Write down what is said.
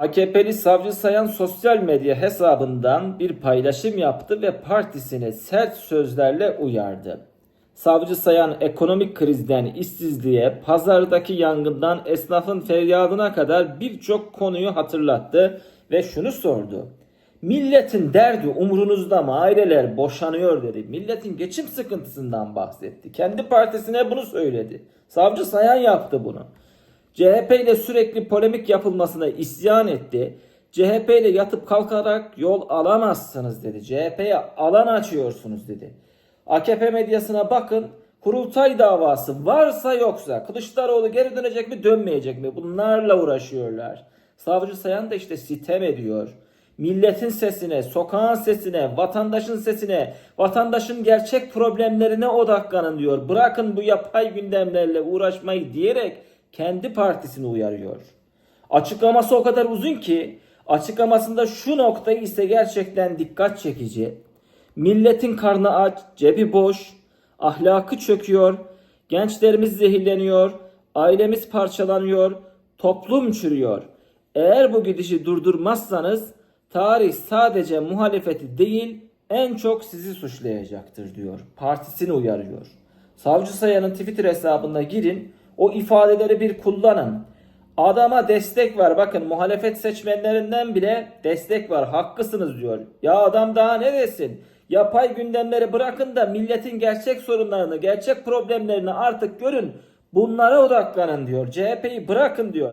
AKP'li Savcı Sayan sosyal medya hesabından bir paylaşım yaptı ve partisini sert sözlerle uyardı. Savcı Sayan ekonomik krizden işsizliğe, pazardaki yangından esnafın feryadına kadar birçok konuyu hatırlattı ve şunu sordu. Milletin derdi umurunuzda mı? Aileler boşanıyor dedi. Milletin geçim sıkıntısından bahsetti. Kendi partisine bunu söyledi. Savcı Sayan yaptı bunu. CHP ile sürekli polemik yapılmasına isyan etti. CHP ile yatıp kalkarak yol alamazsınız dedi. CHP'ye alan açıyorsunuz dedi. AKP medyasına bakın. Kurultay davası varsa yoksa Kılıçdaroğlu geri dönecek mi dönmeyecek mi? Bunlarla uğraşıyorlar. Savcı Sayan da işte sitem ediyor. Milletin sesine, sokağın sesine, vatandaşın sesine, vatandaşın gerçek problemlerine odaklanın diyor. Bırakın bu yapay gündemlerle uğraşmayı diyerek kendi partisini uyarıyor. Açıklaması o kadar uzun ki açıklamasında şu noktayı ise gerçekten dikkat çekici. Milletin karnı aç, cebi boş, ahlakı çöküyor, gençlerimiz zehirleniyor, ailemiz parçalanıyor, toplum çürüyor. Eğer bu gidişi durdurmazsanız tarih sadece muhalefeti değil en çok sizi suçlayacaktır diyor. Partisini uyarıyor. Savcı Sayan'ın Twitter hesabına girin. O ifadeleri bir kullanın. Adama destek var. Bakın muhalefet seçmenlerinden bile destek var. Haklısınız diyor. Ya adam daha ne desin? Yapay gündemleri bırakın da milletin gerçek sorunlarını, gerçek problemlerini artık görün. Bunlara odaklanın diyor. CHP'yi bırakın diyor.